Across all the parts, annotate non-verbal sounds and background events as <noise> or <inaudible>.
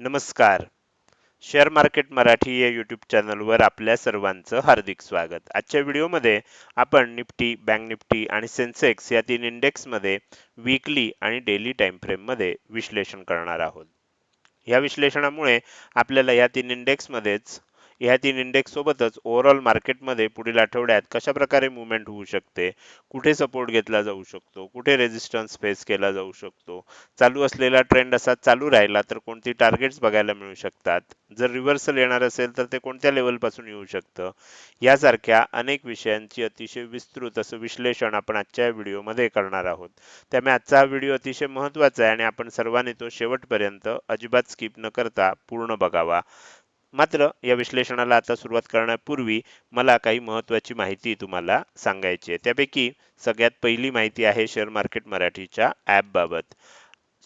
नमस्कार. Share market Marathi या YouTube चॅनलवर आपल्या सर्वांचं हार्दिक स्वागत. आजच्या व्हिडिओमध्ये आपण निफ्टी बँक निफ्टी आणि सेन्सेक्स या तीन इंडेक्समध्ये वीकली आणि डेली टाइम फ्रेममध्ये विश्लेषण करणार आहोत. या विश्लेषणामुळे आपल्याला या तीन इंडेक्समध्येच या तीन इंडेक्स सोबतच ओव्हरऑल मार्केटमध्ये पुढील आठवड्यात कशा प्रकारे मुवमेंट होऊ शकते? कुठे सपोर्ट घेतला जाऊ शकतो? कुठे रेजिस्टन्स फेस केला जाऊ शकतो? चालू असलेला ट्रेंड असा चालू राहिला तर कोणती टार्गेट्स बघायला मिळू शकतात? जर रिव्हर्सल येणार असेल तर ते कोणत्या लेवलपासून येऊ शकतं? यासारख्या अनेक विषयांची अतिशय विस्तृत असं विश्लेषण आपण आजच्या व्हिडिओमध्ये करणार आहोत. त्यामुळे आजचा हा व्हिडिओ अतिशय महत्त्वाचा आहे आणि आपण सर्वांनी तो शेवटपर्यंत अजिबात स्किप न करता पूर्ण बघावा. मात्र या विश्लेषणाला आता सुरुवात करण्यापूर्वी मला काही महत्त्वाची माहिती तुम्हाला सांगायची आहे. त्यापैकी सगळ्यात पहिली माहिती आहे शेअर मार्केट मराठीच्या ॲपबाबत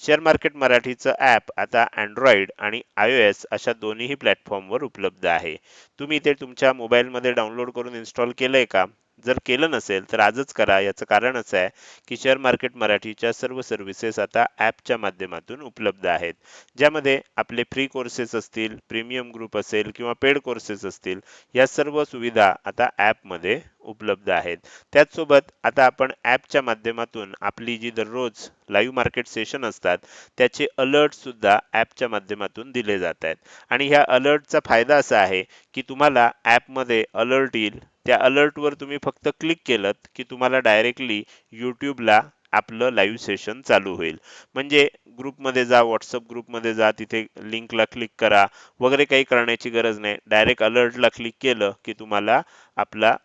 शेअर मार्केट मराठीचं ॲप आता अँड्रॉइड आणि आय ओ एस अशा दोन्हीही प्लॅटफॉर्मवर उपलब्ध आहे. तुम्ही ते तुमच्या मोबाईलमध्ये डाउनलोड करून इन्स्टॉल केलंय का? जर केलं नसेल तर आजच करा. याचं कारण असं आहे की शेअर मार्केट मराठीच्या सर्व सर्व्हिसेस आता ॲपच्या माध्यमातून उपलब्ध आहेत. ज्यामध्ये आपले फ्री कोर्सेस असतील प्रीमियम ग्रुप असेल किंवा पेड कोर्सेस असतील या सर्व सुविधा आता ॲपमध्ये उपलब्ध आहेत. त्याचसोबत आता आपण ॲपच्या माध्यमातून आपली जी दररोज लाईव्ह मार्केट सेशन असतात त्याचे अलर्ट सुद्धा ॲपच्या माध्यमातून दिले जात आहेत. आणि ह्या अलर्टचा फायदा असा आहे की तुम्हाला ॲपमध्ये अलर्ट येईल त्या अलर्टवर तुम्ही फक्त क्लिक केलं की तुम्हाला डायरेक्टली यूट्यूबला आपलं लाईव्ह सेशन चालू होईल. म्हणजे ग्रुपमध्ये जा व्हॉट्सअप ग्रुपमध्ये जा तिथे लिंकला क्लिक करा वगैरे काही करण्याची गरज नाही. डायरेक्ट अलर्टला क्लिक केलं की तुम्हाला आपला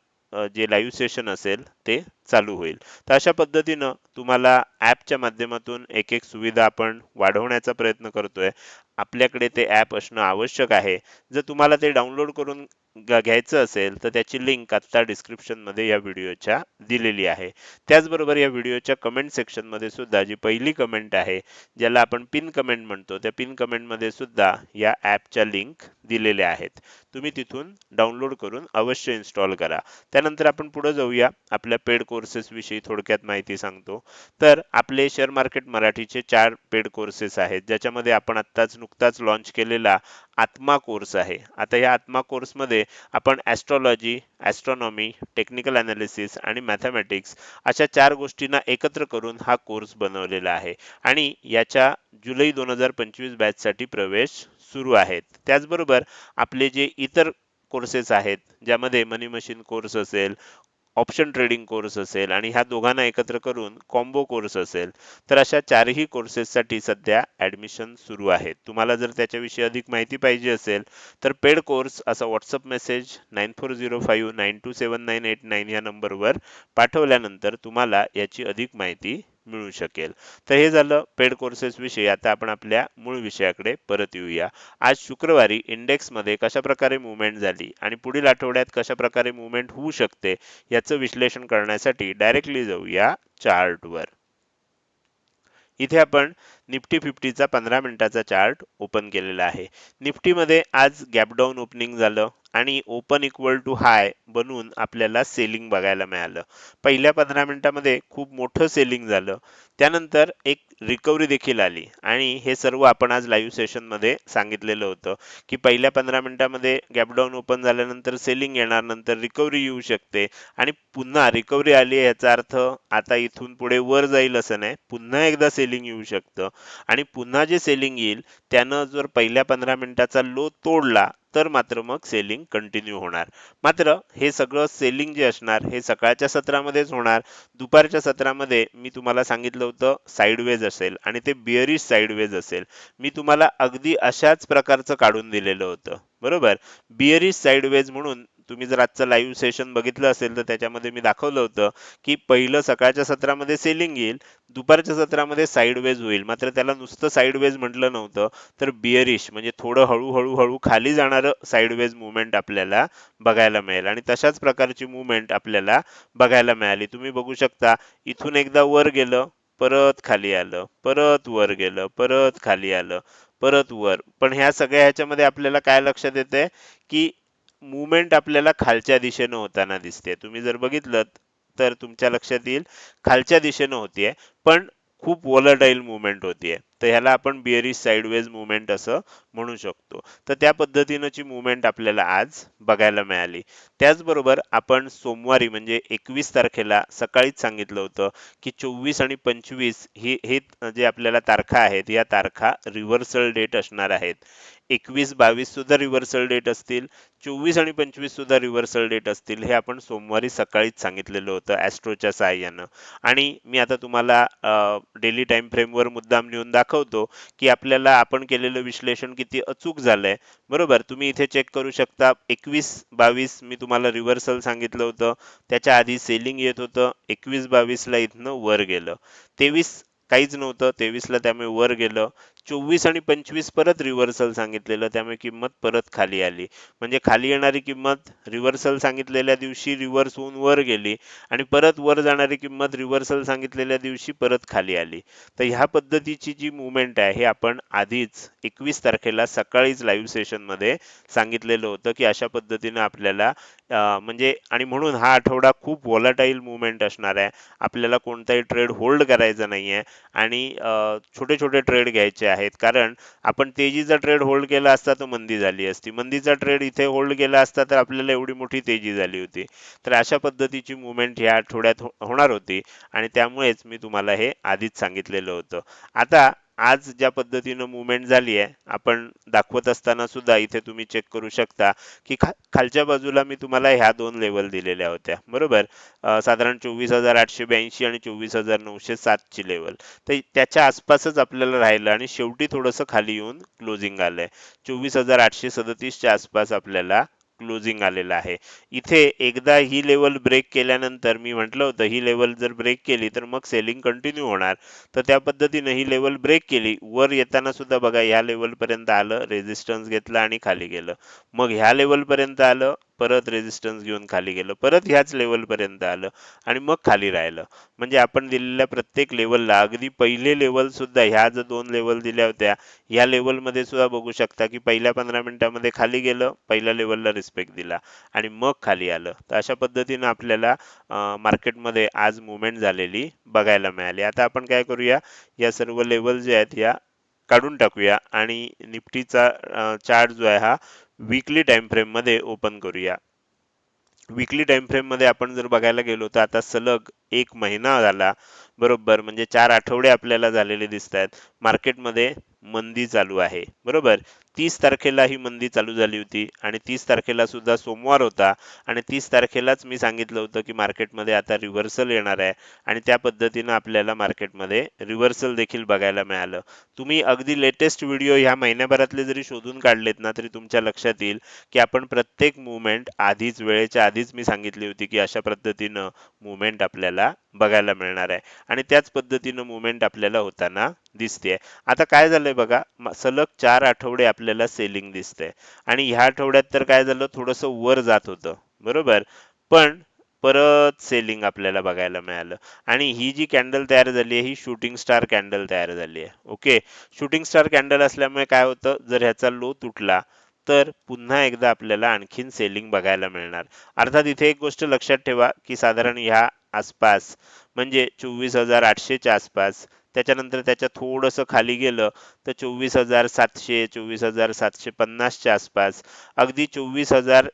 जे लाईव्ह सेशन असेल ते चालू होईल. तर अशा पद्धतीनं तुम्हाला ॲपच्या माध्यमातून एक एक सुविधा आपण वाढवण्याचा प्रयत्न करतोय. आपल्याकडे ते ॲप असणं आवश्यक आहे. जर तुम्हाला ते डाउनलोड करून घ्यायचं असेल तर त्याची लिंक आत्ता डिस्क्रिप्शनमध्ये या व्हिडिओच्या दिलेली आहे. त्याचबरोबर या व्हिडिओच्या कमेंट सेक्शनमध्ये सुद्धा जी पहिली कमेंट आहे ज्याला आपण पिन कमेंट म्हणतो त्या पिन कमेंटमध्ये सुद्धा या ॲपच्या लिंक दिलेल्या आहेत. तुम्ही तिथून डाउनलोड करून अवश्य इन्स्टॉल करा. त्यानंतर आपण पुढे जाऊया. आपल्या पेड कोर्सेस विषयी थोडक्यात माहिती सांगतो. तर आपले शेअर मार्केट मराठीचे चार पेड कोर्सेस आहेत ज्याच्यामध्ये आपण आत्ताच नुकताच लॉन्च केलेला आत्मा कोर्स आहे. आता या आत्मा कोर्समध्ये आपण ॲस्ट्रॉलॉजी ॲस्ट्रॉनॉमी टेक्निकल ॲनालिसिस आणि मॅथमॅटिक्स अशा चार गोष्टींना एकत्र करून हा कोर्स बनवलेला आहे. आणि याच्या जुलै दोन हजार पंचवीस बॅचसाठी प्रवेश सुरू आहेत. त्याचबरोबर आपले जे इतर कोर्सेस आहेत ज्यामध्ये मनी मशीन कोर्स असेल ऑप्शन ट्रेडिंग कोर्स असेल आणि ह्या दोघांना एकत्र करून कॉम्बो कोर्स असेल तर अशा चारही कोर्सेससाठी सध्या ॲडमिशन सुरू आहेत. तुम्हाला जर त्याच्याविषयी अधिक माहिती पाहिजे असेल तर पेड कोर्स असा WhatsApp message nine four zero five nine two seven nine eight nine या नंबरवर पाठवल्यानंतर तुम्हाला याची अधिक माहिती मिळू शकेल. तर हे झालं पेड कोर्सेस विषयी. आता आपण आपल्या मूळ विषयाकडे परत येऊया. आज शुक्रवारी इंडेक्समध्ये कशा प्रकारे मुवमेंट झाली आणि पुढील आठवड्यात कशा प्रकारे मुवमेंट होऊ शकते याचं विश्लेषण करण्यासाठी डायरेक्टली जाऊया चार्टवर इथे आपण निफ्टी फिफ्टीचा पंधरा मिनिटाचा चार्ट ओपन केलेला आहे. निफ्टीमध्ये आज गॅपडाऊन ओपनिंग झालं आणि ओपन इक्वल टू हाय बनून आपल्याला सेलिंग बघायला मिळालं. पहिल्या पंधरा मिनिटामध्ये खूप मोठं सेलिंग झालं. त्यानंतर एक रिकव्हरी देखील आली आणि हे सर्व आपण आज लाईव्ह सेशनमध्ये सांगितलेलं होतं की पहिल्या पंधरा मिनिटामध्ये गॅपडाऊन ओपन झाल्यानंतर सेलिंग येणार नंतर रिकव्हरी येऊ शकते आणि पुन्हा रिकव्हरी आली याचा अर्थ आता इथून पुढे वर जाईल असं नाही. पुन्हा एकदा सेलिंग येऊ शकतं. आणि पुन्हा जे सेलिंग येईल त्यानं जर पहिल्या पंधरा मिनिटाचा लो तोडला तर मात्र मग सेलिंग कंटिन्यू होणार. मात्र हे सगळं सेलिंग जे असणार हे सकाळच्या सत्रामध्येच होणार. दुपारच्या सत्रामध्ये मी तुम्हाला सांगितलं होतं साईडवेज असेल आणि ते बिअरिश साईडवेज असेल. मी तुम्हाला अगदी अशाच प्रकारचं काढून दिलेलं होतं. बरोबर? बिअरिश साईडवेज म्हणून तुम्ही जर आजचं लाईव्ह सेशन बघितलं असेल तर त्याच्यामध्ये मी दाखवलं होतं की पहिलं सकाळच्या सत्रामध्ये सेलिंग येईल दुपारच्या सत्रामध्ये साईडवेज होईल. मात्र त्याला नुसतं साईडवेज म्हटलं नव्हतं तर बिअरिश म्हणजे थोडं हळूहळू हळू खाली जाणारं साईडवेज मुवमेंट आपल्याला बघायला मिळेल. आणि तशाच प्रकारची मुवमेंट आपल्याला बघायला मिळाली. तुम्ही बघू शकता इथून एकदा वर गेलं परत खाली आलं परत वर गेलं परत खाली आलं परत वर. पण ह्या सगळ्या ह्याच्यामध्ये आपल्याला काय लक्षात येते की मुवमेंट आपल्याला खालच्या दिशेनं होताना दिसते. तुम्ही जर बघितलं तर तुमच्या लक्षात येईल खालच्या दिशेनं होतीये पण खूप वॉलटाईल मुवमेंट होतीये. तर ह्याला आपण बिअरिश साईडवेज मुवमेंट असं म्हणू शकतो. तर त्या पद्धतीनंची मुवमेंट आपल्याला आज बघायला मिळाली. त्याचबरोबर आपण सोमवारी म्हणजे एकवीस तारखेला सकाळीच सांगितलं होतं की चोवीस आणि पंचवीस ही हे जे आपल्याला तारखा आहेत या तारखा रिव्हर्सल डेट असणार आहेत. एकवीस बावीस सुद्धा रिव्हर्सल डेट असतील चोवीस आणि पंचवीस सुद्धा रिव्हर्सल डेट असतील हे आपण सोमवारी सकाळीच सांगितलेलं होतं ॲस्ट्रोच्या सहाय्यानं आणि मी आता तुम्हाला डेली टाइम फ्रेमवर मुद्दाम लिहून दाखवतो की आपल्याला आपण केलेलं विश्लेषण किती अचूक झालंय. बरोबर? तुम्ही इथे चेक करू शकता. एकवीस बावीस मी तुम्हाला रिव्हर्सल सांगितलं होतं. त्याच्या आधी सेलिंग येत होतं. एकवीस बावीसला इथनं वर गेलं. तेवीस काहीच नव्हतं. तेवीसला त्यामुळे वर गेलं. चोवीस आणि पंचवीस परत रिव्हर्सल सांगितलेलं त्यामुळे किंमत परत खाली आली. म्हणजे खाली येणारी किंमत रिव्हर्सल सांगितलेल्या दिवशी रिव्हर्स होऊन वर गेली आणि परत वर जाणारी किंमत रिव्हर्सल सांगितलेल्या दिवशी परत खाली आली. तर ह्या पद्धतीची जी मुवमेंट आहे हे आपण आधीच एकवीस तारखेला सकाळीच लाईव्ह सेशनमध्ये सांगितलेलं होतं की अशा पद्धतीनं आपल्याला म्हणजे आणि म्हणून हा आठवडा खूप वॉलाटाईल मुवमेंट असणार आहे. आपल्याला कोणताही ट्रेड होल्ड करायचा नाही आहे आणि छोटे छोटे ट्रेड घ्यायचे आहेत. कारण आपण तेजीचा ट्रेड होल्ड केला असता तर मंदी झाली असती. मंदीचा ट्रेड इथे होल्ड केला असता तर आपल्याला एवढी मोठी तेजी झाली होती. तर अशा पद्धतीची मुवमेंट ह्या आठवड्यात होणार होती. आणि त्यामुळेच मी तुम्हाला हे आधीच सांगितलेलं होतं. आता आज ज्या पद्धतीनं मुवमेंट झाली आहे आपण दाखवत असताना सुद्धा इथे तुम्ही चेक करू शकता की खा खालच्या बाजूला मी तुम्हाला ह्या दोन लेवल दिलेल्या होत्या. बरोबर? साधारण चोवीस हजार आठशे ब्याऐंशी आणि चोवीस हजार नऊशे सातची लेवल तर त्याच्या आसपासच आपल्याला राहिलं आणि शेवटी थोडंसं खाली येऊन क्लोजिंग आलंय. चोवीस हजार आठशे सदतीसच्या आसपास आपल्याला क्लोजिंग आलेलं आहे. इथे एकदा ही लेवल ब्रेक केल्यानंतर मी म्हटलं होतं ही लेवल जर ब्रेक केली तर मग सेलिंग कंटिन्यू होणार. तर त्या पद्धतीने ही लेवल ब्रेक केली वर येताना सुद्धा बघा ह्या लेवल पर्यंत आलं रेझिस्टन्स घेतलं आणि खाली गेलं. मग ह्या लेवल पर्यंत आलं परत रेजिस्टन्स घेऊन खाली गेलं. परत ह्याच लेवलपर्यंत आलं आणि मग खाली राहिलं. म्हणजे आपण दिलेल्या प्रत्येक लेवलला अगदी पहिले लेवल सुद्धा ह्या जर दोन लेवल दिल्या होत्या ह्या लेवलमध्ये सुद्धा बघू शकता की पहिल्या पंधरा मिनिटामध्ये खाली गेलं पहिल्या लेवलला रिस्पेक्ट दिला आणि मग खाली आलं. तर अशा पद्धतीनं आपल्याला मार्केटमध्ये आज मुवमेंट झालेली बघायला मिळाली. आता आपण काय करूया? या सर्व लेवल जे आहेत या काढून टाकूया आणि निफ्टीचा चार्ट जो आहे हा वीकली टाइममध्ये ओपन करूया. वीकली टाइममध्ये आपण जर बघायला गेलो तर आता सलग एक महिना झाला बरोबर? म्हणजे चार आठवडे आपल्याला झालेले दिसत आहेत मार्केटमध्ये मंदी चालू आहे बरोबर? तीस तारखेला ही मंदी चालू झाली होती आणि तीस तारखेला सुद्धा सोमवार होता आणि तीस तारखेलाच मी सांगितलं होतं की मार्केटमध्ये आता रिव्हर्सल येणार आहे आणि त्या पद्धतीनं आपल्याला मार्केटमध्ये रिव्हर्सल देखील बघायला मिळालं. तुम्ही अगदी लेटेस्ट व्हिडिओ ह्या महिन्याभरातले जरी शोधून काढलेत ना तरी तुमच्या लक्षात येईल की आपण प्रत्येक मुवमेंट आधीच वेळेच्या आधीच मी सांगितली होती की अशा पद्धतीनं मुवमेंट आपल्याला बघायला मिळणार आहे आणि त्याच पद्धतीनं मुवमेंट आपल्याला होताना दिसते आता काय झालंय बघा सलग चार आठवडे आपल्याला सेलिंग दिसतंय. आणि ह्या आठवड्यात तर काय झालं थोडस वर जात होतं. बरोबर? पण परत सेलिंग आपल्याला बघायला मिळालं. आणि ही जी कॅन्डल तयार झाली आहे ही शूटिंग स्टार कॅन्डल तयार झाली आहे. ओके शूटिंग स्टार कॅन्डल असल्यामुळे काय होतं? जर ह्याचा लो तुटला तर पुन्हा एकदा आपल्याला आणखीन सेलिंग बघायला मिळणार. अर्थात इथे एक गोष्ट लक्षात ठेवा की साधारण ह्या आसपास म्हणजे चोवीस हजार आठशेच्या आसपास त्याच्यानंतर त्याच्या थोडंसं खाली गेलं तर चोवीस हजार सातशे चोवीस हजार सातशे पन्नासच्या आसपास. अगदी चोवीस हजार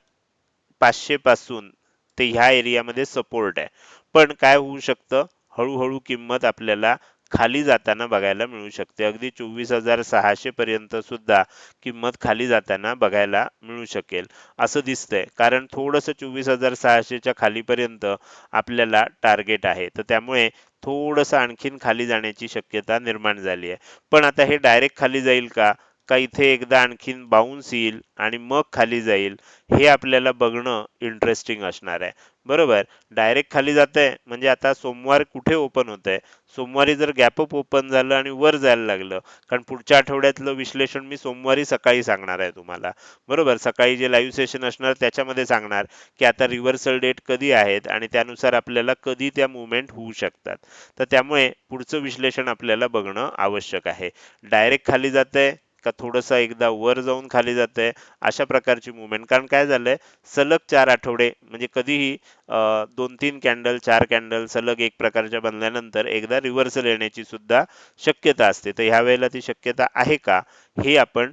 पाचशे पासून ते ह्या एरियामध्ये सपोर्ट आहे. पण काय होऊ शकतं? हळूहळू किंमत आपल्याला खाली जाताना बघायला मिळू शकते. अगदी चोवीस हजार सहाशे पर्यंत सुद्धा किंमत खाली जाताना बघायला मिळू शकेल. असं दिसतंय. कारण थोडस चोवीस हजार सहाशेच्या खालीपर्यंत आपल्याला टार्गेट आहे. तर त्यामुळे थोडस आणखीन खाली जाण्याची शक्यता निर्माण झाली आहे. पण आता हे डायरेक्ट खाली जाईल का? का इथे एकदा आणखीन बाउन्स येईल आणि मग खाली जाईल हे आपल्याला बघणं इंटरेस्टिंग असणार आहे. बरोबर? डायरेक्ट खाली जात आहे म्हणजे आता सोमवार कुठे ओपन होत आहे सोमवारी जर गॅपअप ओपन झालं आणि वर जायला लागलं कारण पुढच्या आठवड्यातलं विश्लेषण मी सोमवारी सकाळी सांगणार आहे तुम्हाला. बरोबर? सकाळी जे लाईव्ह सेशन असणार त्याच्यामध्ये सांगणार की आता रिव्हर्सल डेट कधी आहेत आणि त्यानुसार आपल्याला कधी त्या मुवमेंट होऊ शकतात. तर त्यामुळे पुढचं विश्लेषण आपल्याला बघणं आवश्यक आहे. डायरेक्ट खाली जात आहे का थोडंसं एकदा वर जाऊन खाली जातंय अशा प्रकारची मुवमेंट कारण काय झालंय सलग चार आठवडे म्हणजे कधीही दोन तीन कॅन्डल चार कॅन्डल सलग एक प्रकारच्या बनल्यानंतर एकदा रिव्हर्सल येण्याची सुद्धा शक्यता असते. तर ह्या वेळेला ती शक्यता आहे का हे आपण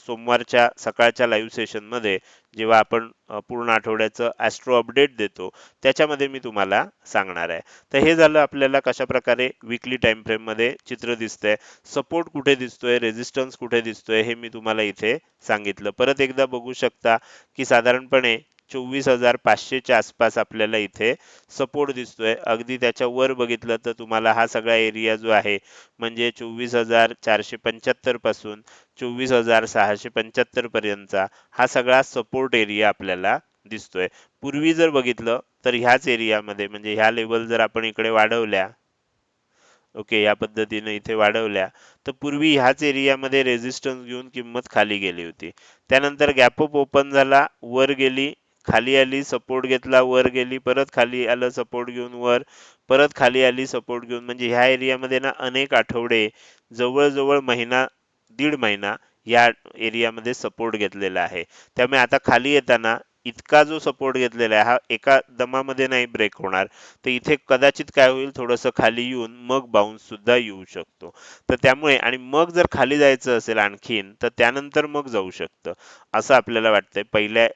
सोमवारच्या सकाळच्या लाईव्ह सेशनमध्ये जेव्हा आपण पूर्ण आठवड्याचं ॲस्ट्रो अपडेट देतो त्याच्यामध्ये मी तुम्हाला सांगणार आहे. तर हे झालं आपल्याला कशा प्रकारे विकली टाइम फ्रेममध्ये चित्र दिसतंय सपोर्ट कुठे दिसतोय रेझिस्टन्स कुठे दिसतोय हे मी तुम्हाला इथे सांगितलं. परत एकदा बघू शकता की साधारणपणे चोवीस हजार पाचशेच्या आसपास आपल्याला इथे सपोर्ट दिसतोय. अगदी त्याच्या वर बघितलं तर तुम्हाला हा सगळा एरिया जो आहे म्हणजे चोवीस हजार चारशे पंच्याहत्तरपासून चोवीस हजार सहाशे पंच्याहत्तर पर्यंतचा हा सगळा सपोर्ट एरिया आपल्याला दिसतोय. पूर्वी जर बघितलं तर ह्याच एरियामध्ये म्हणजे ह्या लेवल जर आपण इकडे वाढवल्या ओके या पद्धतीने इथे वाढवल्या तर पूर्वी ह्याच एरियामध्ये रेझिस्टन्स घेऊन किंमत खाली गेली होती. त्यानंतर गॅपअप ओपन झाला वर गेली खाली आली सपोर्ट घेतला वर गेली परत खाली आलं सपोर्ट घेऊन वर परत खाली आली सपोर्ट घेऊन. म्हणजे ह्या एरियामध्ये ना अनेक आठवडे जवळजवळ महिना दीड महिना या एरियामध्ये सपोर्ट घेतलेला आहे. त्यामुळे आता खाली येताना इतका जो सपोर्ट घेतलेला आहे हा एका दमामध्ये नाही ब्रेक होणार. तर इथे कदाचित काय होईल थोडंसं खाली येऊन मग बाउन्स सुद्धा येऊ शकतो. तर त्यामुळे आणि मग जर खाली जायचं असेल आणखीन तर त्यानंतर मग जाऊ शकतं. असं आपल्याला वाटतंय. पहिल्या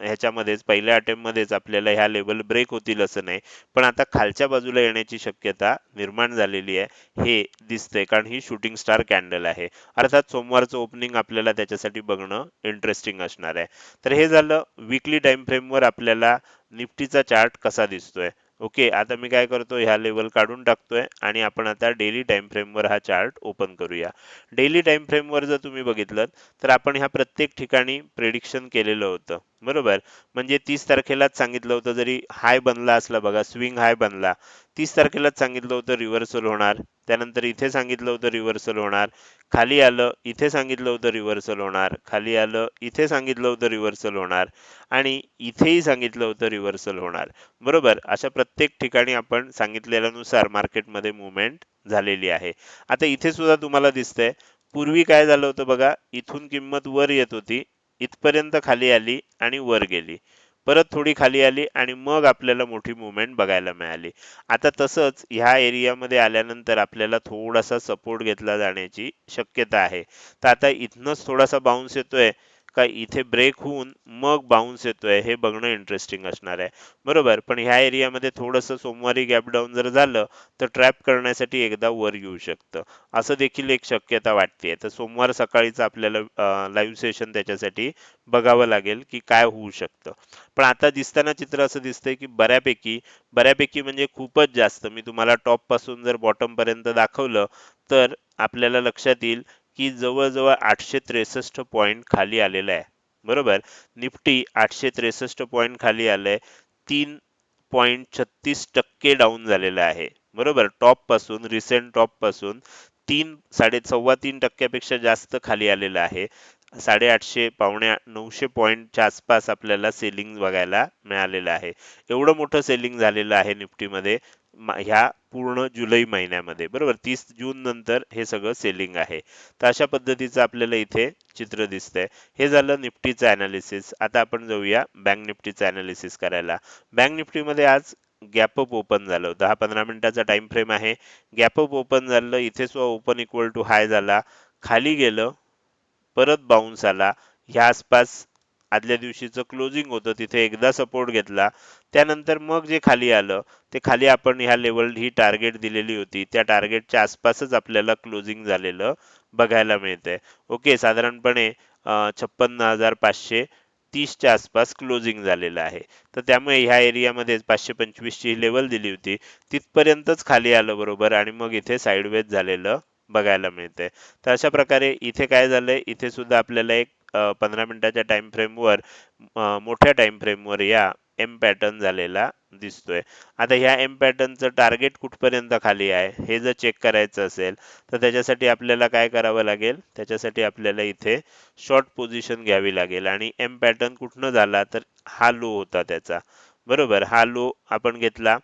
ह्याच्यामध्येच पहिल्या अटेम्पमध्येच आपल्याला ह्या लेवल ब्रेक होतील असं नाही. पण आता खालच्या बाजूला येण्याची शक्यता निर्माण झालेली आहे. हे दिसतंय कारण ही शूटिंग स्टार कॅन्डल आहे. अर्थात सोमवारचं ओपनिंग आपल्याला त्याच्यासाठी बघणं इंटरेस्टिंग असणार आहे. तर हे झालं विकली टाइम फ्रेमवर आपल्याला निफ्टीचा चार्ट कसा दिसतोय. ओके आता मी काय करतो ह्या लेवल काढून टाकतोय आणि आपण आता डेली टाइम फ्रेमवर हा चार्ट ओपन करूया. डेली टाइम फ्रेमवर जर तुम्ही बघितलं तर आपण ह्या प्रत्येक ठिकाणी प्रेडिक्शन केलेलं होतं. बरोबर. म्हणजे तीस तारखेलाच सांगितलं होतं जरी हाय बनला असला बघा स्विंग हाय बनला तीस तारखेलाच सांगितलं होतं रिव्हर्सल होणार. त्यानंतर इथे सांगितलं होतं रिव्हर्सल होणार. खाली आलं इथे सांगितलं होतं रिव्हर्सल होणार. खाली आलं इथे सांगितलं होतं रिव्हर्सल होणार. आणि इथेही सांगितलं होतं रिव्हर्सल होणार. बरोबर? अशा प्रत्येक ठिकाणी आपण सांगितलेल्यानुसार मार्केटमध्ये मुवमेंट झालेली आहे. आता इथे सुद्धा तुम्हाला दिसतंय. पूर्वी काय झालं होतं बघा? इथून किंमत वर येत होती. इथपर्यंत खाली आली आणि वर गेली. परत थोडी खाली आली आणि मग आपल्याला मोठी मुवमेंट बघायला मिळाली. आता तसंच ह्या एरियामध्ये आल्यानंतर आपल्याला थोडासा सपोर्ट घेतला जाण्याची शक्यता आहे. तर आता इथनंच थोडासा बाउन्स येतोय. का इथे ब्रेक होऊन मग बाउन्स येतोय. हे बघणं इंटरेस्टिंग असणार आहे. बरोबर? पण ह्या एरियामध्ये थोडंसं सोमवारी गॅप डाऊन जर झालं तर ट्रॅप करण्यासाठी एकदा वर येऊ शकतं. असं देखील एक शक्यता वाटते तर सोमवार सकाळीच आपल्याला लाईव्ह सेशन त्याच्यासाठी बघावं लागेल की काय होऊ शकतं. पण आता दिसताना चित्र असं दिसतंय की बऱ्यापैकी बऱ्यापैकी म्हणजे खूपच जास्त. मी तुम्हाला टॉपपासून जर बॉटम पर्यंत दाखवलं तर आपल्याला लक्षात येईल की जवळजवळ आठशे त्रेसष्ट पॉईंट खाली आलेला आहे. बरोबर? निफ्टी आठशे त्रेसष्ट पॉईंट खाली आलंय. तीन पॉईंट छत्तीस टक्के डाऊन झालेला आहे. बरोबर? टॉपपासून रिसेंट टॉपपासून तीन साडे सव्वा तीन टक्क्यापेक्षा जास्त खाली आलेला आहे. साडेआठशे पावणे नऊशे पॉईंटच्या आसपास आपल्याला सेलिंग बघायला मिळालेलं आहे. एवढं मोठं सेलिंग झालेलं आहे निफ्टीमध्ये. ह्या पूर्ण जुलै महिन्यामध्ये बरोबर? तीस जून नंतर हे सगळं सेलिंग आहे. तर अशा पद्धतीचं आपल्याला इथे चित्र दिसतंय. हे झालं निफ्टीचं अनालिसिस आता आपण जाऊया बँक निफ्टीचं अनालिसिस करायला. बँक निफ्टीमध्ये आज गॅप अप ओपन झालं दहा पंधरा मिनिटाचा टाइम फ्रेम आहे. गॅप अप ओपन झालं. इथे सुद्धा ओपन इक्वल टू हाय झाला. खाली गेलं. परत बाउन्स आला. ह्या आसपास आदल्या दिवशीचं क्लोजिंग होतं तिथे एकदा सपोर्ट घेतला. त्यानंतर मग जे खाली आलं ते खाली आपण ह्या लेवल ही टार्गेट दिलेली होती. त्या टार्गेटच्या आसपासच आपल्याला क्लोजिंग झालेलं बघायला मिळतंय. ओके साधारणपणे छप्पन्न हजार पाचशे तीसच्या आसपास क्लोजिंग झालेलं आहे. तर त्यामुळे ह्या एरियामध्ये पाचशे पंचवीसची लेवल दिली होती. तिथपर्यंतच खाली आलं बरोबर आणि मग इथे साईडवेज झालेलं बघायला मिळतंय. तर अशा प्रकारे इथे काय झालंय? इथे सुद्धा आपल्याला एक पंधरा मिनिटाच्या टाइम फ्रेमवर मोठ्या टाइम फ्रेमवर या एम पॅटर्न झालेला दिसतोय. आता ह्या एम पॅटर्नचं टार्गेट कुठपर्यंत खाली आहे हे जर चेक करायचं असेल तर त्याच्यासाठी आपल्याला काय करावं लागेल? त्याच्यासाठी आपल्याला इथे शॉर्ट पोझिशन घ्यावी लागेल आणि एम पॅटर्न कुठनं झाला तर हा लो होता त्याचा. बरोबर? हा लो आपण घेतला.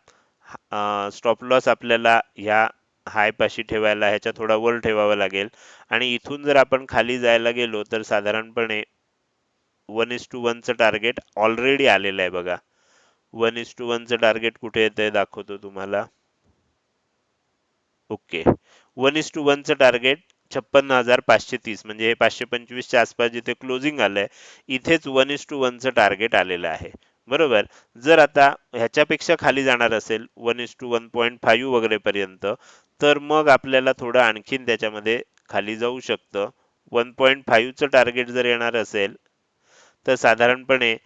स्टॉप लॉस आपल्याला ह्या हाय पाशी ठेवायला ह्याच्या थोडा वर ठेवावा लागेल. आणि इथून जर आपण खाली जायला गेलो तर साधारणपणे वन इज टू वनचं टार्गेट ऑलरेडी आलेलं आहे बघा. वन इज टू वनचं टार्गेट कुठे येतंय दाखवतो तुम्हाला. ओके. वन इज टू वनचं टार्गेट छप्पन्न हजार पाचशे तीस म्हणजे हे पाचशे पंचवीसच्या आसपास जिथे क्लोजिंग आलंय इथेच वन इज टू वनचं टार्गेट आलेलं आहे. बरोबर? जर आता ह्याच्यापेक्षा खाली जाणार असेल one is two one point five वगैरे पर्यंत तर मग आपल्याला थोडं आणखीन त्याच्यामध्ये खाली जाऊ शकतं. वन पॉईंट फाईव्हचं टार्गेट जर येणार असेल तर साधारणपणे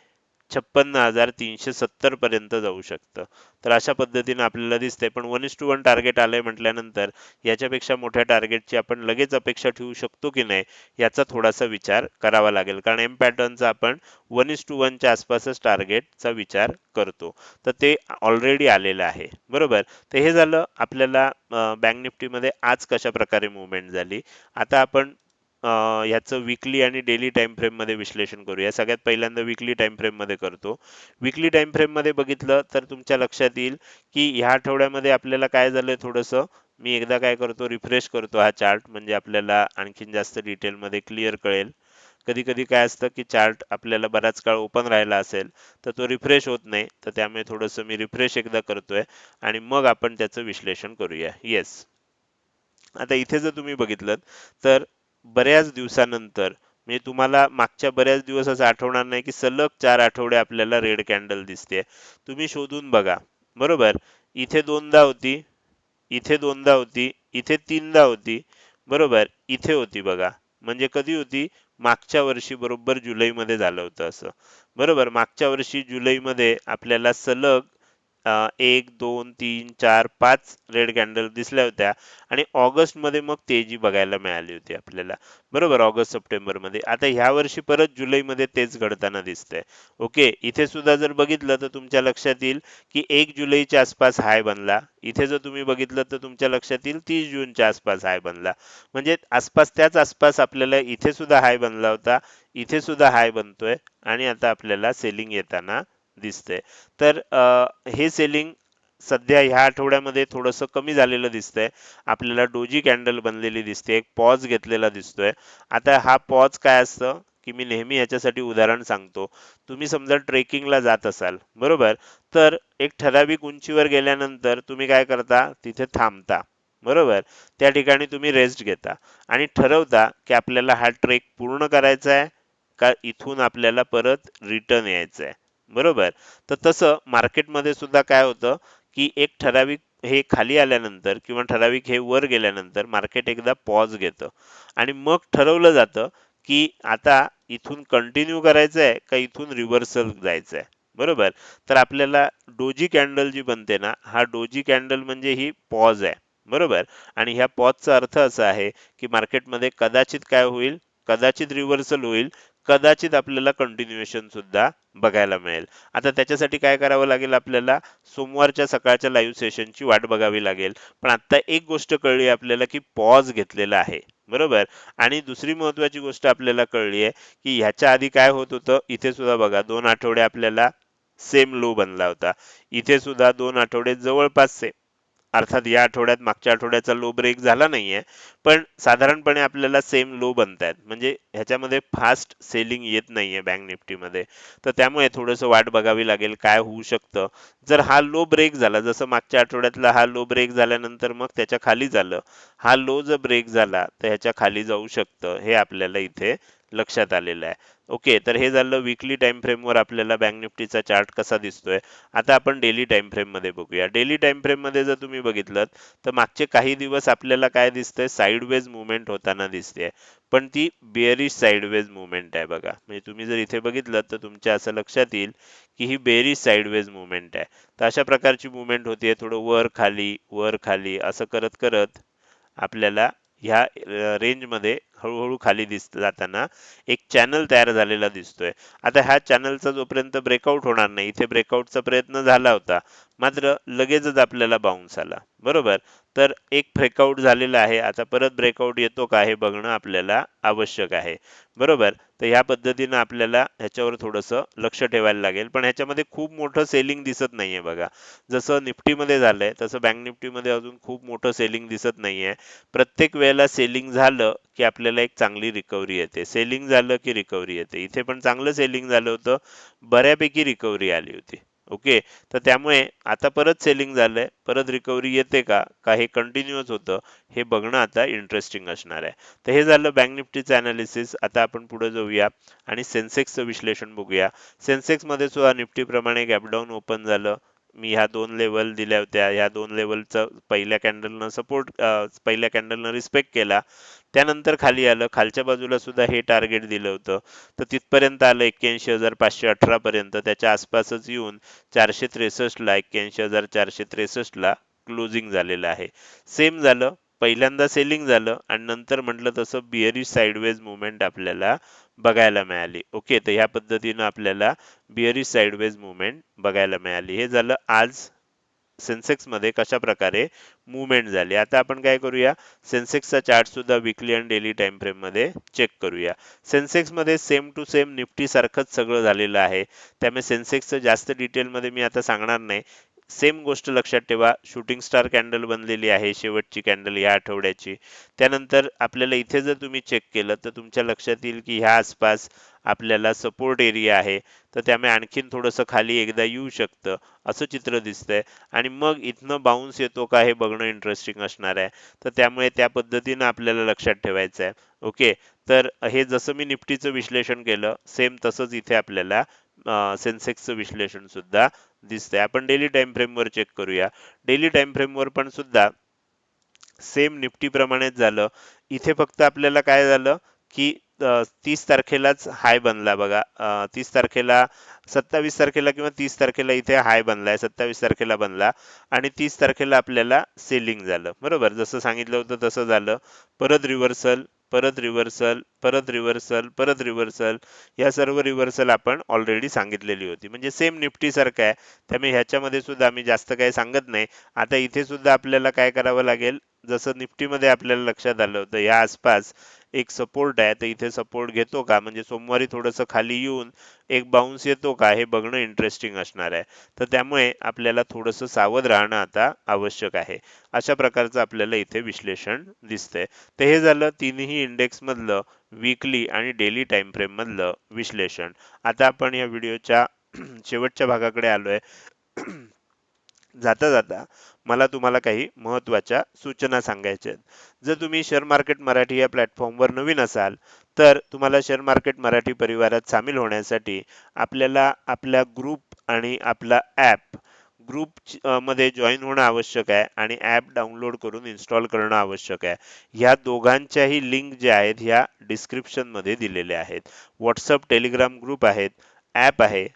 छप्पन्न हजार तीनशे सत्तर पर्यंत जाऊ शकतं. तर अशा पद्धतीने आपल्याला दिसतंय. पण one is two one target आलंय म्हटल्यानंतर याच्यापेक्षा मोठ्या टार्गेटची आपण लगेच अपेक्षा ठेवू शकतो की नाही याचा थोडासा विचार करावा लागेल. कारण एम पॅटर्नचा आपण वन इस टू वनच्या आसपासच टार्गेटचा विचार करतो. तर ते ऑलरेडी आलेलं आहे. बरोबर? तर हे झालं आपल्याला बँक निफ्टीमध्ये आज कशा प्रकारे मुवमेंट झाली. आता आपण ह्याचं विकली आणि डेली टाइम फ्रेममध्ये विश्लेषण करूया. सगळ्यात पहिल्यांदा विकली टाइम फ्रेममध्ये करतो. विकली टाइम फ्रेममध्ये बघितलं तर तुमच्या लक्षात येईल की ह्या आठवड्यामध्ये आपल्याला काय झालं थोडंसं? मी एकदा काय करतो रिफ्रेश करतो हा चार्ट म्हणजे आपल्याला आणखीन जास्त डिटेल मध्ये क्लिअर कळेल. कधी कधी काय असतं की चार्ट आपल्याला बराच काळ ओपन राहिला असेल तर तो रिफ्रेश होत नाही तर त्यामुळे थोडंसं मी रिफ्रेश एकदा करतोय आणि मग आपण त्याचं विश्लेषण करूया. येस आता इथे जर तुम्ही बघितलं तर बऱ्याच दिवसानंतर म्हणजे तुम्हाला मागच्या बऱ्याच दिवस असं आठवणार नाही की सलग चार आठवडे आपल्याला रेड कॅन्डल दिसते तुम्ही शोधून बघा. बरोबर? इथे दोनदा होती इथे दोनदा होती इथे तीनदा होती. बरोबर? इथे होती बघा. म्हणजे कधी होती? मागच्या वर्षी बरोबर जुलैमध्ये झालं होतं असं. बरोबर? मागच्या वर्षी जुलैमध्ये आपल्याला सलग एक दोन तीन चार पाच रेड कॅन्डल दिसल्या होत्या. आणि ऑगस्टमध्ये मग तेजी बघायला मिळाली होती आपल्याला. बरोबर ऑगस्ट सप्टेंबरमध्ये आता ह्या वर्षी परत जुलैमध्ये तेच घडताना दिसतंय. ओके इथे सुद्धा जर बघितलं तर तुमच्या लक्षात येईल की एक जुलैच्या आसपास हाय बनला. इथे जर तुम्ही बघितलं तर तुमच्या लक्षात येईल तीस जूनच्या आसपास हाय बनला. म्हणजे आसपास त्याच आसपास आपल्याला इथे सुद्धा हाय बनला होता. इथे सुद्धा हाय बनतोय. आणि आता आपल्याला सेलिंग येताना दिसतंय. तर हे सेलिंग सध्या ह्या आठवड्यामध्ये थोडंसं कमी झालेलं दिसतंय. आपल्याला डोजी कॅन्डल बनलेली दिसते एक पॉज घेतलेला दिसतोय. आता हा पॉज काय असतं? की मी नेहमी याच्यासाठी उदाहरण सांगतो. तुम्ही समजा ट्रेकिंगला जात असाल बरोबर? तर एक ठराविक उंचीवर गेल्यानंतर तुम्ही काय करता? तिथे थांबता बरोबर? त्या ठिकाणी तुम्ही रेस्ट घेता आणि ठरवता की आपल्याला हा ट्रेक पूर्ण करायचा आहे का इथून आपल्याला परत रिटर्न यायचं आहे. बरोबर? तर तसं मार्केटमध्ये सुद्धा काय होतं की एक ठराविक हे खाली आल्यानंतर किंवा ठराविक हे वर गेल्यानंतर मार्केट एकदा पॉज घेतं. आणि मग ठरवलं जातं की आता इथून कंटिन्यू करायचं आहे का इथून रिव्हर्सल जायचं आहे बरोबर? तर आपल्याला डोजी कॅन्डल जी बनते ना हा डोजी कॅन्डल म्हणजे ही पॉज आहे. बरोबर? आणि ह्या पॉजचा अर्थ असा आहे की मार्केटमध्ये कदाचित काय होईल? कदाचित रिव्हर्सल होईल. कदाचित आपल्याला कंटिन्युएशन सुद्धा बघायला मिळेल. आता त्याच्यासाठी काय करावं लागेल आपल्याला? सोमवारच्या सकाळच्या लाईव्ह सेशनची वाट बघावी लागेल. पण आता एक गोष्ट कळली आपल्याला की पॉज घेतलेला आहे. बरोबर? आणि दुसरी महत्वाची गोष्ट आपल्याला कळली आहे की ह्याच्या आधी काय होत होतं? इथे सुद्धा बघा दोन आठवडे आपल्याला सेम लो बनला होता. इथे सुद्धा दोन आठवडे जवळपास सेम अर्थात या आठवड्यात मागच्या आठवड्याचा लो ब्रेक झाला नाहीये पण साधारणपणे आपल्याला सेम लो बनतायत. म्हणजे ह्याच्यामध्ये फास्ट सेलिंग येत नाहीये बँक निफ्टीमध्ये तर त्यामुळे थोडंसं वाट बघावी लागेल काय होऊ शकतं. जर हा लो ब्रेक झाला जसं मागच्या आठवड्यातला हा लो ब्रेक झाल्यानंतर मग त्याच्याखाली झालं हा लो जर ब्रेक झाला तर ह्याच्या खाली जाऊ शकतं. हे आपल्याला इथे लक्षात आलेलं आहे. ओके तर हे झालं विकली टाइम फ्रेमवर आपल्याला बँक निफ्टीचा चार्ट कसा दिसतोय. आता आपण डेली टाइम फ्रेममध्ये बघूया. डेली टाइम फ्रेममध्ये जर तुम्ही बघितलं तर मागचे काही दिवस आपल्याला काय दिसतंय? साईडवेज मुवमेंट होताना दिसते पण ती बेअरिश साईडवेज मुवमेंट आहे बघा. म्हणजे तुम्ही जर इथे बघितलं तर तुमच्या असं लक्षात येईल की ही बेअरिश साईडवेज मुवमेंट आहे. तर अशा प्रकारची मुवमेंट होती थोडं वर खाली वर खाली असं करत करत आपल्याला ह्या रेंजमध्ये हळूहळू खाली दिस जाताना एक चॅनल तयार झालेला दिसतोय. आता ह्या चॅनलचा जोपर्यंत ब्रेकआउट होणार नाही इथे ब्रेकआउटचा प्रयत्न झाला होता मात्र लगेचच आपल्याला बाउन्स आला. बरोबर? तर एक ब्रेकआउट झालेला आहे. आता परत ब्रेकआउट येतो का हे बघणं आपल्याला आवश्यक आहे. बरोबर? तर ह्या पद्धतीनं आपल्याला ह्याच्यावर थोडंसं लक्ष ठेवायला लागेल. पण ह्याच्यामध्ये खूप मोठं सेलिंग दिसत नाहीये बघा. जसं निफ्टीमध्ये झालंय तसं बँक निफ्टीमध्ये अजून खूप मोठं सेलिंग दिसत नाहीये. प्रत्येक वेळेला सेलिंग झालं की आपल्याला एक चांगली रिकव्हरी येते. सेलिंग झालं की रिकव्हरी येते. इथे पण चांगलं सेलिंग झालं होतं. बऱ्यापैकी रिकव्हरी आली होती. ओके? तर त्यामुळे आता परत सेलिंग झालंय. परत रिकव्हरी येते का? का हे कंटिन्युअस होतं? हे बघणं आता इंटरेस्टिंग असणार आहे. तर हे झालं बँक निफ्टीचं अनालिसिस आता आपण पुढे जाऊया आणि सेन्सेक्सचं विश्लेषण बघूया. सेन्सेक्समध्ये सुद्धा निफ्टीप्रमाणे गॅपडाऊन ओपन झालं. मी ह्या दोन लेवल दिल्या होत्या. ह्या दोन लेवलचं पहिल्या कॅन्डलनं सपोर्ट पहिल्या कॅन्डलनं रिस्पेक्ट केला. त्यानंतर खाली आलं. खालच्या बाजूला सुद्धा हे टार्गेट दिलं होतं. तर तिथपर्यंत आलं एक्क्याऐंशी हजार पाचशे अठरा पर्यंत. त्याच्या आसपासच येऊन चारशे त्रेसष्टला एक्क्याऐंशी हजार चारशे त्रेसष्टला क्लोजिंग झालेलं आहे. सेम झालं. पहिल्यांदा सेलिंग झालं आणि नंतर म्हटलं तसं बिअरिश साईडवेज मुवमेंट आपल्याला बघायला मिळाली. ओके तर ह्या पद्धतीनं आपल्याला बिअरिश साईडवेज मुवमेंट बघायला मिळाली. हे झालं आज. सेन्सेक्समध्ये कशा प्रकारे मुवमेंट झाली. आता आपण काय करूया? सेन्सेक्सचा चार्ट सुद्धा विकली आणि डेली टाइम फ्रेममध्ये चेक करूया. सेन्सेक्समध्ये सेम टू सेम निफ्टी सारखंच सगळं झालेलं आहे. त्यामुळे सेन्सेक्सचं जास्त डिटेल मध्ये मी आता सांगणार नाही. सेम गोष्ट लक्षात ठेवा. शूटिंग स्टार कॅन्डल बनलेली आहे शेवटची कॅन्डल या आठवड्याची. त्यानंतर आपल्याला इथे जर तुम्ही चेक केलं तर तुमच्या लक्षात येईल की ह्या आसपास आपल्याला सपोर्ट एरिया आहे. तर त्यामुळे आणखीन थोडंसं खाली एकदा येऊ शकतं असं चित्र दिसतंय. आणि मग इथनं बाउन्स येतो का हे बघणं इंटरेस्टिंग असणार आहे. तर त्यामुळे त्या पद्धतीनं आपल्याला लक्षात ठेवायचं आहे ओके तर हे जसं मी निफ्टीचं विश्लेषण केलं सेम तसंच इथे आपल्याला सेन्सेक्सचं विश्लेषण सुद्धा दिसतंय. आपण डेली टाइम फ्रेमवर चेक करूया. डेली टाइम फ्रेमवर पण सुद्धा सेम निफ्टी प्रमाणेच झालं. इथे फक्त आपल्याला काय झालं की तीस तारखेलाच हाय बनला बघा. तीस तारखेला सत्तावीस तारखेला किंवा तीस तारखेला इथे हाय बनलाय. सत्तावीस तारखेला बनला आणि तीस तारखेला आपल्याला सेलिंग झालं. बरोबर? जसं सांगितलं होतं तसं झालं. परत रिव्हर्सल परत रिव्हर्सल परत रिव्हर्सल परत रिव्हर्सल या सर्व रिव्हर्सल आपण ऑलरेडी सांगितलेली होती. म्हणजे सेम निफ्टीसारखं आहे. त्यामुळे ह्याच्यामध्ये सुद्धा आम्ही जास्त काही सांगत नाही. आता इथे सुद्धा आपल्याला काय करावं लागेल? जसं निफ्टीमध्ये आपल्याला लक्षात आलं होतं या आसपास एक सपोर्ट आहे तर इथे सपोर्ट घेतो का? म्हणजे सोमवारी थोडंसं खाली येऊन एक बाउन्स येतो का? हे बघणं इंटरेस्टिंग असणार आहे. तर त्यामुळे आपल्याला थोडंसं सावध राहणं आता आवश्यक आहे. अशा प्रकारचं आपल्याला इथे विश्लेषण दिसतंय. तर हे झालं तिन्ही इंडेक्स मधलं वीकली आणि डेली टाइम फ्रेम मधलं विश्लेषण. आता आपण या व्हिडिओच्या <clears throat> शेवटच्या भागाकडे आलोय. <clears throat> जाता जाता मला तुम्हाला काही महत्त्वाच्या सूचना सांगायच्या आहेत. जर तुम्ही शेअर मार्केट मराठी या प्लॅटफॉर्मवर नवीन असाल तर तुम्हाला शेअर मार्केट मराठी परिवारात सामील होण्यासाठी आपल्याला आपल्या ग्रुप आणि आपला ॲप ग्रुपमध्ये जॉईन होणं आवश्यक आहे आणि ॲप डाउनलोड करून इन्स्टॉल करणं आवश्यक आहे. ह्या दोघांच्याही लिंक ज्या आहेत ह्या डिस्क्रिप्शनमध्ये दिलेल्या आहेत. व्हॉट्सअप टेलिग्राम ग्रुप आहेत ॲप आहे.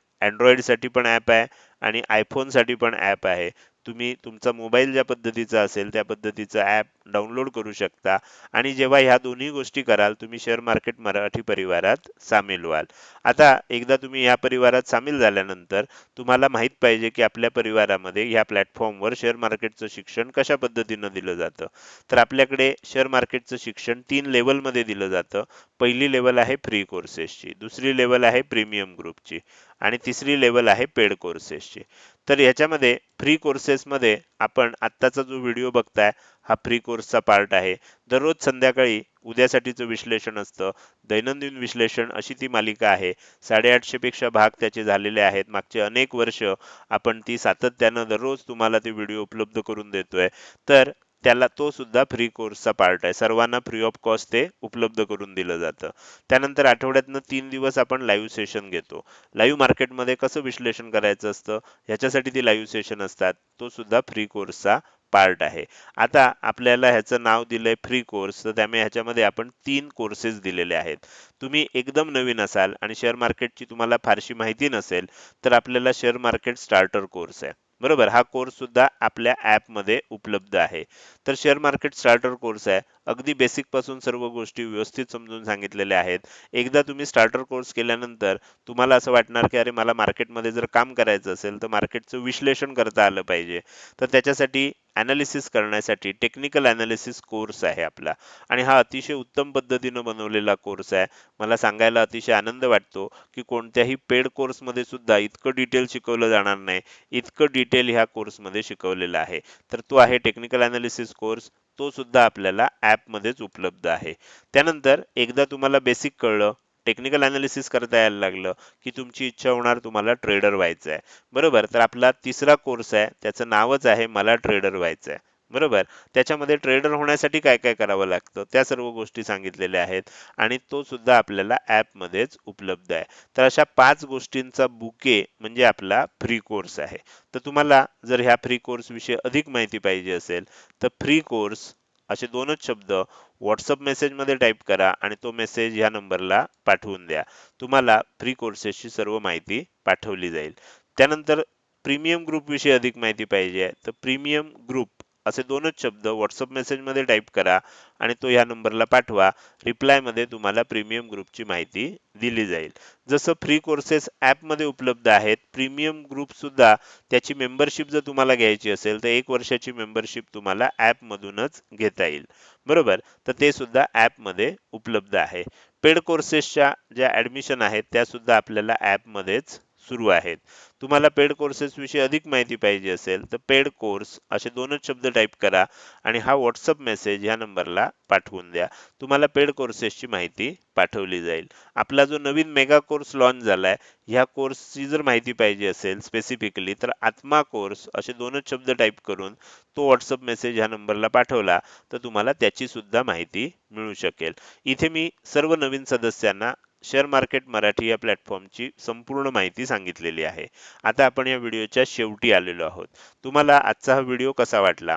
साठी पण ॲप आहे आणि आयफोनसाठी पण ॲप आहे. तुम्ही तुमचा मोबाईल ज्या पद्धतीचा असेल त्या पद्धतीचं ॲप डाउनलोड करू शकता. आणि जेव्हा ह्या दोन्ही गोष्टी कराल तुम्ही शेअर मार्केट मराठी परिवारात सामील व्हाल. आता एकदा तुम्ही या परिवारात सामील झाल्यानंतर तुम्हाला माहीत पाहिजे की आपल्या परिवारामध्ये ह्या प्लॅटफॉर्मवर शेअर मार्केटचं शिक्षण कशा पद्धतीनं दिलं जातं. तर आपल्याकडे शेअर मार्केटचं शिक्षण तीन लेवलमध्ये दिलं जातं. पहिली लेवल आहे फ्री कोर्सेसची दुसरी लेवल आहे प्रीमियम ग्रुपची आणि तिसरी लेवल आहे पेड कोर्सेसची तर याच्यामध्ये फ्री कोर्सेसमध्ये आपण आत्ताचा जो व्हिडिओ बघताय हा फ्री कोर्सचा पार्ट आहे. दररोज संध्याकाळी उद्यासाठीचं विश्लेषण असतं दैनंदिन विश्लेषण अशी ती मालिका आहे. साडेआठशे पेक्षा भाग त्याचे झालेले आहेत. मागचे अनेक वर्ष आपण ती सातत्यानं दररोज तुम्हाला ते व्हिडिओ उपलब्ध करून देतोय. तर त्याला तो सुद्धा फ्री कोर्सचा पार्ट आहे. सर्वांना फ्री ऑफ कॉस्ट ते उपलब्ध करून दिलं जातं. त्यानंतर आठवड्यातनं तीन दिवस आपण लाईव्ह सेशन घेतो. लाईव्ह मार्केटमध्ये कसं विश्लेषण करायचं असतं? ह्याच्यासाठी ती लाईव्ह सेशन असतात. तो सुद्धा फ्री कोर्सचा पार्ट आहे. आता आपल्याला ह्याचं नाव दिलंय फ्री कोर्स तर त्यामुळे ह्याच्यामध्ये आपण तीन कोर्सेस दिलेले आहेत. तुम्ही एकदम नवीन असाल आणि शेअर मार्केटची तुम्हाला फारशी माहिती नसेल तर आपल्याला शेअर मार्केट स्टार्टर कोर्स आहे. बरोबर हा कोर्स सुद्धा आपल्या ॲपमध्ये उपलब्ध आहे. तर शेअर मार्केट स्टार्टर कोर्स आहे. अगदी बेसिकपासून सर्व गोष्टी व्यवस्थित समजून सांगितलेल्या आहेत. एकदा तुम्ही स्टार्टर कोर्स केल्यानंतर तुम्हाला असं वाटणार की अरे मला मार्केटमध्ये जर काम करायचं असेल तर मार्केटचं विश्लेषण करता आलं पाहिजे. तर त्याच्यासाठी ॲनालिसिस करण्यासाठी टेक्निकल ॲनालिसिस कोर्स आहे आपला. आणि हा अतिशय उत्तम पद्धतीनं बनवलेला कोर्स आहे. मला सांगायला अतिशय आनंद वाटतो की कोणत्याही पेड कोर्समध्ये सुद्धा इतकं डिटेल शिकवलं जाणार नाही. इतकं डिटेल ह्या कोर्समध्ये शिकवलेलं आहे. तर तो आहे टेक्निकल ॲनालिसिस कोर्स तो सुद्धा आपल्याला ॲपमध्येच उपलब्ध आहे. त्यानंतर एकदा तुम्हाला बेसिक कळलं टेक्निकल अनालिसिस करता यायला लागलं की तुमची इच्छा होणार तुम्हाला ट्रेडर व्हायचं आहे बरोबर? तर आपला तिसरा कोर्स आहे त्याचं नावच आहे मला ट्रेडर व्हायचं आहे बरोबर. त्याच्यामध्ये ट्रेडर होण्यासाठी काय काय करावं लागतं? त्या सर्व गोष्टी सांगितलेल्या आहेत आणि तो सुद्धा आपल्याला ॲपमध्येच उपलब्ध आहे. तर अशा पाच गोष्टींचा बुके म्हणजे आपला फ्री कोर्स आहे. तर तुम्हाला जर ह्या फ्री कोर्सविषयी अधिक माहिती पाहिजे असेल तर फ्री कोर्स असे दोनच शब्द व्हॉट्सअप मेसेजमध्ये टाईप करा आणि तो मेसेज ह्या नंबरला पाठवून द्या. तुम्हाला फ्री कोर्सेसची सर्व माहिती पाठवली जाईल. त्यानंतर प्रीमियम ग्रुप विषयी अधिक माहिती पाहिजे आहे. तर प्रीमियम ग्रुप असे दोनच शब्द व्हॉट्सअप मेसेजमध्ये टाईप करा आणि तो ह्या नंबरला पाठवा. रिप्लायमध्ये तुम्हाला प्रीमियम ग्रुपची माहिती दिली जाईल. जसं फ्री कोर्सेस ॲपमध्ये उपलब्ध आहेत प्रीमियम ग्रुप सुद्धा त्याची मेंबरशिप जर तुम्हाला घ्यायची असेल तर एक वर्षाची मेंबरशिप तुम्हाला ॲपमधूनच घेता येईल. बरोबर? तर ते सुद्धा ॲपमध्ये उपलब्ध आहे. पेड कोर्सेसच्या ज्या ॲडमिशन आहेत त्या सुद्धा आपल्याला ॲपमध्येच सुरू आहेत. तुम्हाला पेड कोर्सेस विषयी अधिक माहिती पाहिजे असेल तर पेड कोर्स असे दोनच शब्द टाईप करा आणि हा व्हॉट्सअप मेसेज ह्या नंबरला पाठवून द्या. तुम्हाला पेड कोर्सेसची माहिती पाठवली जाईल. आपला जो नवीन मेगा कोर्स लॉन्च झालाय ह्या कोर्सची जर माहिती पाहिजे असेल स्पेसिफिकली तर आत्मा कोर्स असे दोनच शब्द टाईप करून तो व्हॉट्सअप मेसेज ह्या नंबरला पाठवला तर तुम्हाला त्याची सुद्धा माहिती मिळू शकेल. इथे मी सर्व नवीन सदस्यांना शेअर मार्केट मराठी या प्लॅटफॉर्मची संपूर्ण माहिती सांगितलेली आहे. आता आपण या व्हिडिओच्या शेवटी आलेलो आहोत. तुम्हाला आजचा हा व्हिडिओ कसा वाटला?